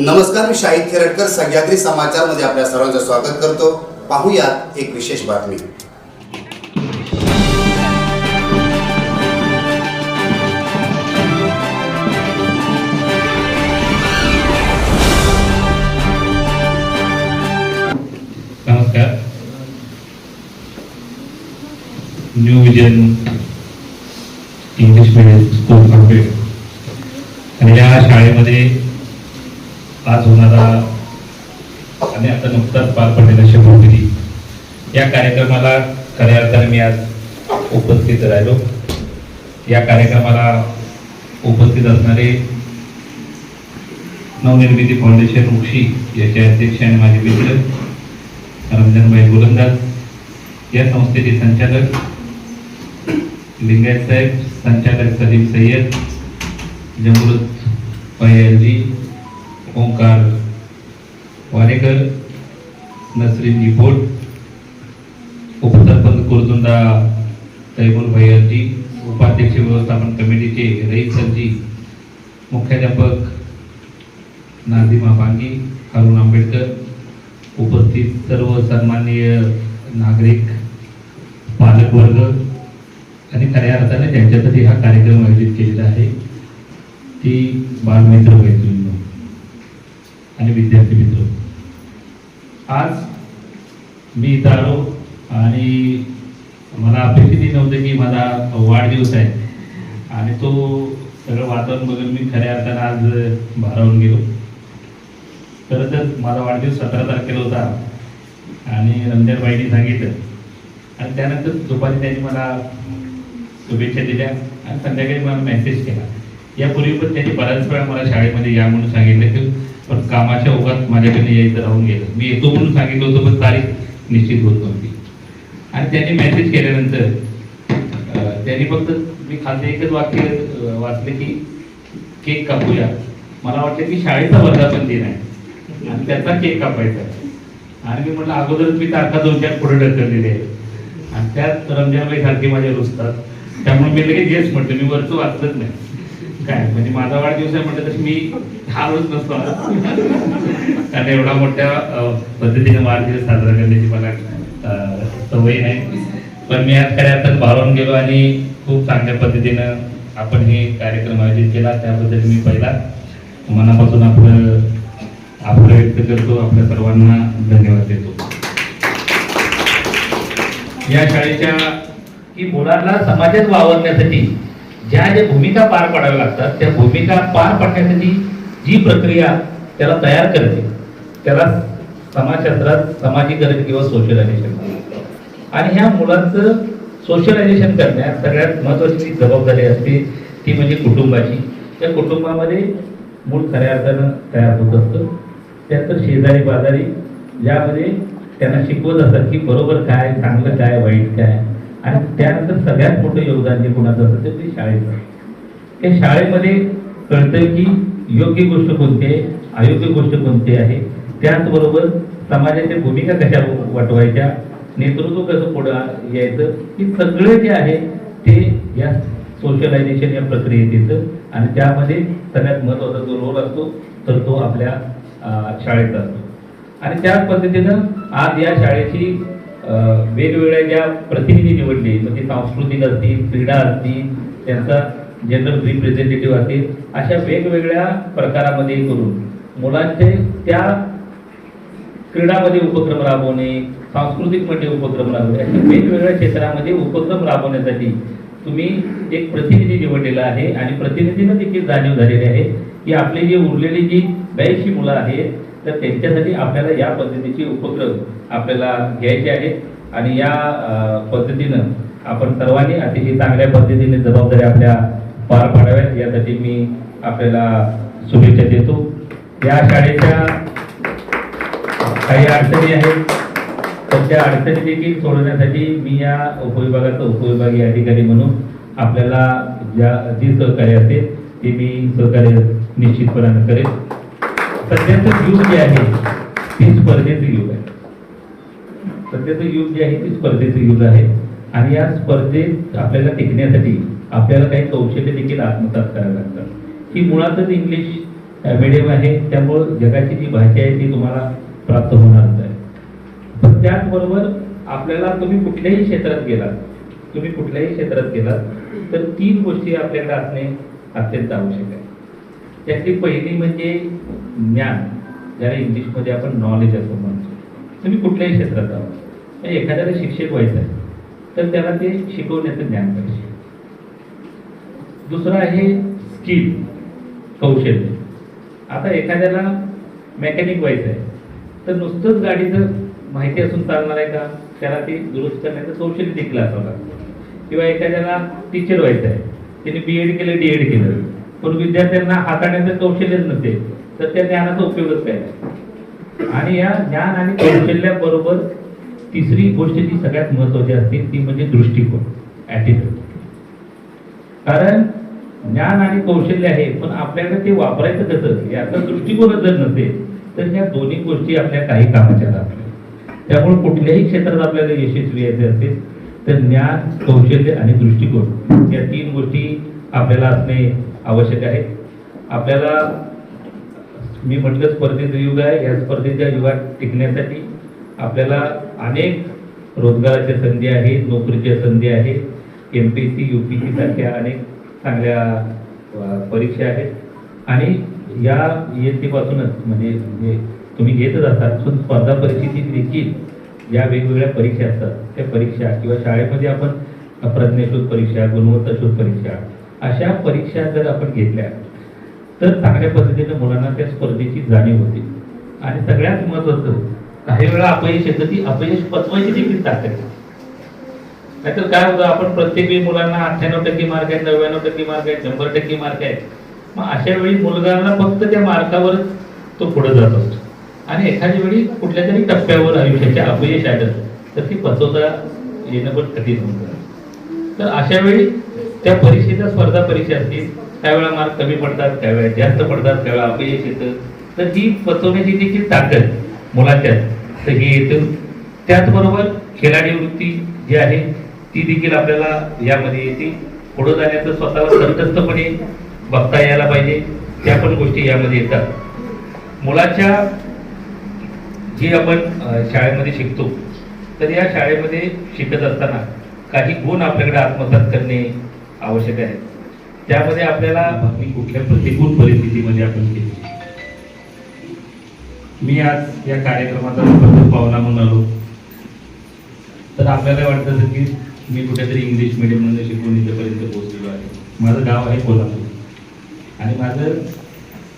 नमस्कार मी शाहिद खेरटकर सह्याद्री समाचारमध्ये आपल्या सर्वांचं स्वागत करतो. पाहूयात एक विशेष बातमी. नमस्कार. New vision English medium school आणि या शाळेमध्ये आज होणारा आणि आता नुकताच पार पडलेला शपथविधी या कार्यक्रमाला खऱ्या अर्थाने मी आज उपस्थित राहिलो. या कार्यक्रमाला उपस्थित असणारे नवनिर्मिती फाउंडेशन उक्षी याचे अध्यक्ष आणि माझे मित्र रंजनभाई गोलंदाज या संस्थेचे संचालक लिंगायत साहेब संचालक सलीम सय्यद जमृत पयलजी ओंकार वारेकर नसरीन निपोट उपसरपंच कुरजुंदा तैमूर भैयाजी उपाध्यक्ष व्यवस्थापन कमिटीचे रईस सरजी मुख्याध्यापक नाझिमा बांगी अरुण आंबेडकर उपस्थित सर्व सन्माननीय नागरिक पालकवर्ग आणि खऱ्या अर्थाने त्यांच्यासाठी हा कार्यक्रम आयोजित केलेला आहे ती बालमित्र मैत्रिणी. आणि विद्यार्थी मित्र. आज मी इथं आलो आणि मला अपेक्षितही नव्हते की माझा वाढदिवस आहे. आणि तो सगळं वातावरण बघून मी खऱ्या अर्थानं आज भारावून गेलो. खरं तर माझा वाढदिवस सतरा तारखेला होता आणि रमजानबाईंनी सांगितलं. आणि त्यानंतर दुपारी त्यांनी मला शुभेच्छा दिल्या आणि संध्याकाळी मला मेसेज केला. यापूर्वी पण त्यांनी बऱ्याच वेळा मला शाळेमध्ये या म्हणून सांगितलं की पण कामाच्या ओघात माझ्याकडे यायचं राहून गेलं. मी येतो म्हणून सांगितलं होतं पण तारीख निश्चित होत नव्हती. आणि त्यांनी मेसेज केल्यानंतर त्यांनी फक्त मी खालते एकच वाक्य वाचले की केक कापूया. मला वाटलं की शाळेचा वर्धापन दिन आहे. आणि त्याचा केक कापायचा आणि मी म्हटलं अगोदरच मी तारखा दोन चार पुढे ढकललेले आहे आणि त्यात रमजानबाई सारखे माझ्या रुजतात त्यामुळे मी लगेच येस म्हटलं. मी वरचं वाचलंच नाही. काय? म्हणजे माझा वाढदिवस आहे म्हटलं तर मी हा रोज नसतो कारण एवढा मोठ्या पद्धतीने वाढदिवस साजरा करण्याची मला सवय नाही. पण मी आज खऱ्या अर्थात भारावून गेलो आणि खूप चांगल्या पद्धतीनं आपण हे कार्यक्रम आयोजित केला. त्याबद्दल मी पहिला मनापासून आपलं आपलं व्यक्त करतो. आपल्या सर्वांना धन्यवाद देतो. या शाळेच्या की मुलांना समाजात वावरण्यासाठी ज्या ज्या भूमिका पार पाडाव्या लागतात त्या भूमिका पार पाडण्यासाठी जी प्रक्रिया त्याला तयार करते त्याला समाजशास्त्रात समाजीकरण किंवा सोशलायझेशन आणि ह्या मुलांचं सोशलायझेशन करण्यात सगळ्यात महत्वाची जी जबाबदारी असते ती म्हणजे कुटुंबाची. त्या कुटुंबामध्ये मूळ खऱ्या अर्थानं तयार होत असतं. त्यानंतर शेजारी पाजारी ज्यामध्ये त्यांना शिकवत असतात की बरोबर काय चांगलं काय वाईट काय. आणि त्यानंतर सगळ्यात मोठं योगदान जे कोणाचं असतं ते म्हणजे शाळेचं. त्या शाळेमध्ये कळतं की योग्य गोष्ट कोणती आहे अयोग्य गोष्ट कोणती आहे त्याचबरोबर समाजाच्या भूमिका कशा वाटवायच्या नेतृत्व कसं पुढं यायचं हे सगळं जे आहे ते या सोशलायझेशन या प्रक्रियेत येतं. आणि त्यामध्ये सगळ्यात महत्त्वाचा जो रोल असतो तर तो आपल्या अं, शाळेचा असतो. आणि त्याच पद्धतीनं आज या शाळेची वेगवेगळ्या ज्या प्रतिनिधी निवडले म्हणजे सांस्कृतिक असतील क्रीडा असतील त्यांचा जनरल रिप्रेझेंटेटिव्ह असतील अशा वेगवेगळ्या प्रकारामध्ये करून मुलांचे त्या क्रीडामध्ये उपक्रम राबवणे सांस्कृतिकमध्ये उपक्रम राबवणे अशा वेगवेगळ्या क्षेत्रामध्ये उपक्रम राबवण्यासाठी तुम्ही एक प्रतिनिधी निवडलेला आहे आणि प्रतिनिधीनं देखील जाणीव झालेली आहे की आपली जी उरलेली जी ब्याऐंशी मुलं आहेत तर त्यांच्यासाठी आपल्याला या पद्धतीचे उपक्रम आपल्याला घ्यायचे आहेत. आणि या पद्धतीनं आपण सर्वांनी अतिशय चांगल्या पद्धतीने जबाबदारी आपल्या पार पाडाव्यात. यासाठी मी आपल्याला शुभेच्छा देतो. या शाळेच्या काही अडचणी आहेत. तर त्या अडचणी देखील सोडवण्यासाठी मी या उपविभागाचा उपविभागीय अधिकारी म्हणून आपल्याला ज्या जी सहकार्य असेल ती मी सहकार्य निश्चितपणाने करेन. सध्याचं युग जे आहे ते स्पर्धेचं युग आहे. सध्याचं युग जे आहे ते स्पर्धेचं युग आहे. आणि या स्पर्धेत आपल्याला टिकण्यासाठी आपल्याला काही कौशल्य देखील आत्मसात करावं लागतात. ही मुळातच इंग्लिश मिडियम आहे त्यामुळं जगाची जी भाषा आहे ती तुम्हाला प्राप्त होणारच आहे. पण त्याचबरोबर आपल्याला तुम्ही कुठल्याही क्षेत्रात गेलात तुम्ही कुठल्याही क्षेत्रात गेलात तर तीन गोष्टी आपल्याला असणे अत्यंत आवश्यक आहे. त्यातली पहिली म्हणजे ज्ञान ज्याला इंग्लिशमध्ये आपण नॉलेज असं म्हणतो. तुम्ही कुठल्याही क्षेत्रात आहोत एखाद्याला शिक्षक व्हायचं आहे तर त्याला ते शिकवण्याचं ज्ञान पाहिजे. दुसरं आहे स्किल कौशल्य. आता एखाद्याला मेकॅनिक व्हायचं आहे तर नुसतंच गाडीचं माहिती असून चालणार आहे का? त्याला ते दुरुस्त करण्याचं कौशल्य देखील असावं लागतं. किंवा एखाद्याला टीचर व्हायचं आहे त्याने बी एड केलं डी एड केलं पण विद्यार्थ्यांना हाताळण्याचं कौशल्यच नसेल तर त्या ज्ञानाचा उपयोगच काय? आणि या ज्ञान आणि कौशल्याबरोबर तिसरी गोष्ट जी सगळ्यात महत्वाची असते ती म्हणजे दृष्टिकोन ॲटिट्यूड कारण ज्ञान आणि कौशल्य आहे पण आपल्याकडे ते वापरायचं कसं? याचा दृष्टिकोनच जर नसेल तर ह्या दोन्ही गोष्टी आपल्या काही कामाच्या राहतात त्यामुळे कुठल्याही क्षेत्रात आपल्याला यशस्वी यायचे असेल तर ज्ञान कौशल्य आणि दृष्टिकोन या तीन गोष्टी आपल्याला असणे आवश्यक आहे. आपल्याला मी म्हटलं स्पर्धेचं युग आहे या स्पर्धेच्या युगात टिकण्यासाठी आपल्याला अनेक रोजगाराच्या संधी आहेत नोकरीच्या संधी आहेत. M P C U P C सारख्या अनेक चांगल्या परीक्षा आहेत. आणि या इयत्तेपासूनच म्हणजे म्हणजे तुम्ही घेतच असतात पण स्पर्धा परीक्षेची देखील ज्या वेगवेगळ्या परीक्षा असतात. त्या परीक्षा किंवा शाळेमध्ये आपण प्रज्ञशोध परीक्षा गुणवत्ता शोध परीक्षा अशा परीक्षा जर आपण घेतल्या तर चांगल्या पद्धतीने मुलांना त्या स्पर्धेची जाणीव होते. आणि सगळ्यात महत्वाचं काही वेळा अपयश येतं ती अपयश पचवायची देखील ताकद नाहीतर काय होतं आपण प्रत्येक वेळी मुलांना अठ्ठ्याण्णव टक्के मार्क आहेत नव्याण्णव टक्के मार्क आहेत शंभर टक्के मार्क आहेत. मग अशा वेळी मुलगाला फक्त त्या मार्कावरच तो पुढे जात असतो. आणि एखाद्या वेळी कुठल्या तरी टप्प्यावर आयुष्याच्या अपयश आलं तर ती पचवता येणं पण कठीण होतं तर अशा वेळी त्या परीक्षेच्या स्पर्धा परीक्षा असतील त्यावेळेला मार्क कमी पडतात त्यावेळेला जास्त पडतात त्यावेळेला अपयश येतं. तर ही पचवण्याची देखील ताकद मुलाच्यात तर हे येतं त्याचबरोबर खेळाडी वृत्ती जी आहे ती देखील आपल्याला यामध्ये येते. पुढं जाण्याचं स्वतःला तटस्थपणे बघता यायला पाहिजे. त्या पण गोष्टी यामध्ये येतात. मुलाच्या जे आपण शाळेमध्ये शिकतो तर या शाळेमध्ये शिकत असताना काही गुण आपल्याकडे आत्मसात करणे आवश्यक आहे. त्यामध्ये आपल्याला मी कुठल्या प्रतिकूल परिस्थितीमध्ये आपण केली मी आज या कार्यक्रमाचा प्रथम पाहुणा म्हणून आलो. तर आपल्याला वाटत असेल की मी कुठेतरी इंग्लिश मिडियममध्ये शिकून इथेपर्यंत पोहोचलेलो आहे. माझं गाव आहे कोल्हापूर. आणि माझं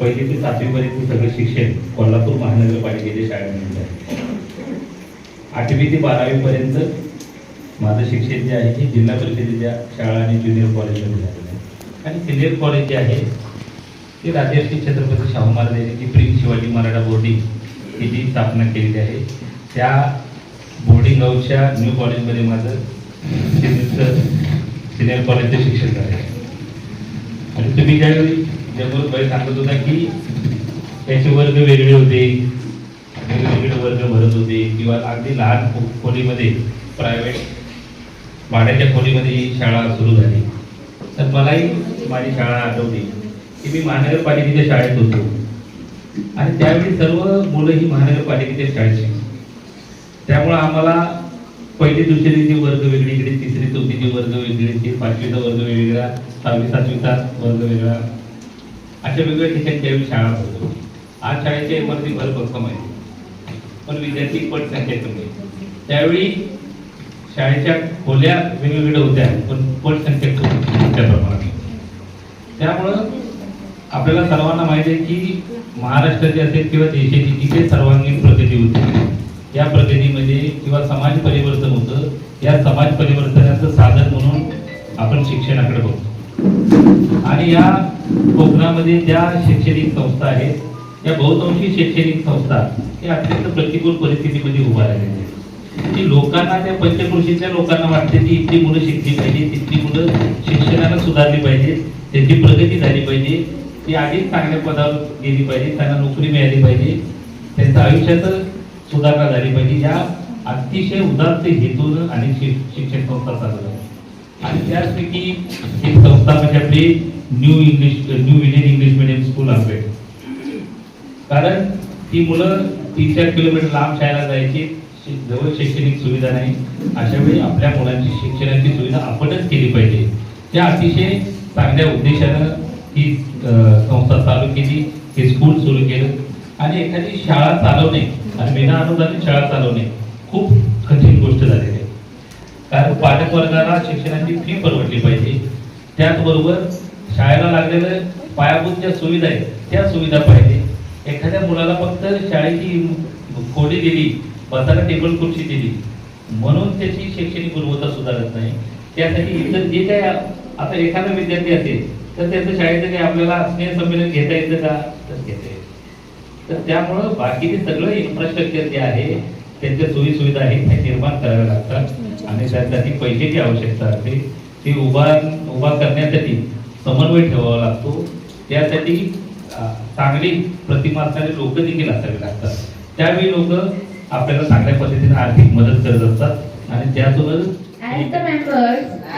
पहिली ते सातवीपर्यंत सगळं शिक्षण कोल्हापूर महानगरपालिकेच्या शाळेमध्ये आहे आठवी ते बारावीपर्यंत माझं शिक्षण जे आहे हे जिल्हा परिषदेच्या शाळा आणि ज्युनियर कॉलेजमध्ये आहे आणि सिनियर कॉलेज जे आहे ते राजर्षी छत्रपती शाहू महाराज यांनी प्रिन्स शिवाजी मराठा बोर्डिंग ही जी स्थापना केलेली आहे. त्या बोर्डिंग हाऊसच्या न्यू कॉलेजमध्ये माझं सिनियर सिनियर कॉलेजचं शिक्षण झालं. आहे आणि तुम्ही ज्यावेळी जगभर पहिले सांगत होता की त्याचे वर्ग वेगळे होते वेगवेगळे वर्ग भरत होते किंवा अगदी लहान खोलीमध्ये प्रायव्हेट भाड्याच्या खोलीमध्ये ही शाळा सुरू झाली. तर मलाही माझी शाळा आठवली की मी महानगरपालिकेच्या शाळेत होतो. आणि त्यावेळी सर्व मुलं ही महानगरपालिकेच्या शाळेत शिकली. त्यामुळं आम्हाला पहिली दुसरीचे वर्ग वेगळीकडे तिसरी चौथीचे वर्ग वेगळे पाचवीचा वर्ग वेगळा सहावी सातवीचा वर्ग वेगळा. अशा वेगवेगळ्या ठिकाणी त्यावेळी शाळा होतो. आज शाळेच्या इमारती भर भक्कम आहे. पण विद्यार्थी पट संख्या कमी आहे. त्यावेळी शाळेच्या खोल्या वेगवेगळ्या होत्या पण पट संख्या खूप मोठ्या प्रमाणात होती. त्यामुळं आपल्याला सर्वांना माहिती आहे की महाराष्ट्राची असेल किंवा देशाची जिथे सर्वांगीण प्रगती होती. या प्रगतीमध्ये किंवा समाज परिवर्तन होतं या समाज परिवर्तनाचं साधन म्हणून आपण शिक्षणाकडे बघतो. आणि या कोकणामध्ये ज्या शैक्षणिक संस्था आहेत या बहुतांशी शैक्षणिक संस्था हे अत्यंत प्रतिकूल परिस्थितीमध्ये उभा राहिलेल्या आहेत. की लोकांना त्या पंचकृषीच्या लोकांना वाटते की इथली मुलं शिकली पाहिजे तिथली मुलं शिक्षणाला सुधारली पाहिजे त्यांची प्रगती झाली पाहिजे ती अधिक चांगल्या पदावर गेली पाहिजे त्यांना नोकरी मिळाली पाहिजे त्यांचं आयुष्यात सुधारणा झाली पाहिजे. या अतिशय उदात्त हेतून आणि शिक्षण संस्था चालू आहे आणि त्याचपैकी एक संस्था म्हणजे आपली new English new Indian English medium school Ambedkar ती मुलं तीन चार किलोमीटर लांब शाळेला जायची जवळ शैक्षणिक सुविधा नाही. अशा वेळी आपल्या मुलांची शिक्षणाची सुविधा आपणच केली पाहिजे. त्या अतिशय चांगल्या उद्देशानं ही संस्था चालू केली हे स्कूल सुरू केलं. आणि एखादी शाळा चालवणे आणि विना अनुदानित शाळा चालवणे खूप कठीण गोष्ट झालेली आहे. कारण पाठक वर्गाला शिक्षणाची फी परवडली पाहिजे. त्याचबरोबर शाळेला लागलेलं पायाभूत ज्या सुविधा आहेत त्या सुविधा पाहिजे. एखाद्या मुलाला फक्त शाळेची खोडी दिली बसायला टेबल खुर्ची दिली म्हणून त्याची शैक्षणिक गुणवत्ता सुधारत नाही. त्यासाठी इतर जे काही आता एखादा विद्यार्थी असेल तर त्याचं शाळेचं काही आपल्याला स्नेह संमेलन घेता येतं का? तर घेता येतं. तर त्यामुळं बाकीचे सगळं इन्फ्रास्ट्रक्चर जे आहे त्यांच्या सोयी सुविधा आहेत त्या निर्माण कराव्या लागतात. आणि त्यासाठी पैशाची आवश्यकता असते ती उभा उभा करण्यासाठी समन्वय ठेवावा लागतो. त्यासाठी चांगली प्रतिमा असणारे लोक देखील असावे लागतात. त्यावेळी लोक आपल्याला चांगल्या पद्धतीने आर्थिक मदत करत असतात. आणि त्यासोबत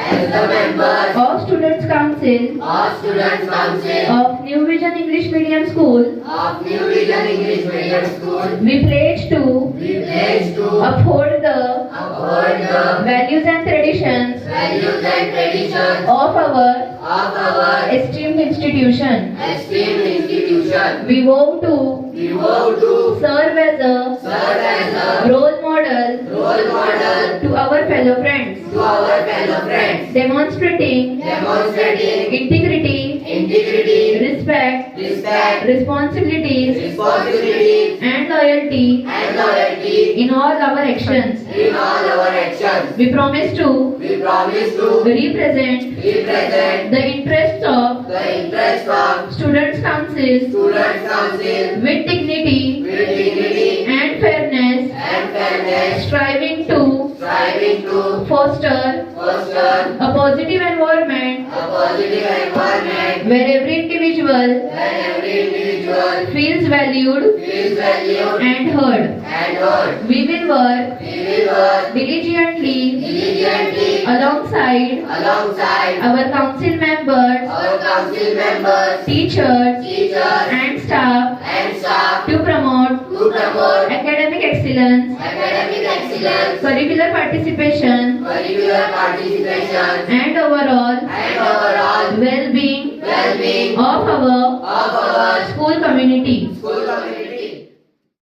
As the members As the members of Students' Council of Students' Council of New Vision English Medium School, of New Vision English Medium School, we pledge to we pledge to uphold the uphold the values and traditions values and traditions of our of our esteemed institution. esteemed institution. We vow to We vow to serve as a serve as a role model role model to our fellow friends, to our fellow friends, demonstrating demonstrating integrity, integrity, respect, respect, responsibilities, responsibility, and loyalty and loyalty in all our actions. in all our actions. We promise to We promise to represent represent the interests of the interests of Students' Council Students' Council with dignity with dignity to foster foster a positive environment a positive environment where every individual where every individual feels valued feels valued and heard. and heard. We will work We will work diligently diligently alongside alongside our council members, our council members, teachers, teachers, and staff and staff to promote promote academic excellence, academic excellence, curricular participation, curricular participation, and overall. And overall. Well-being. Well-being. Of our of our school community. school community.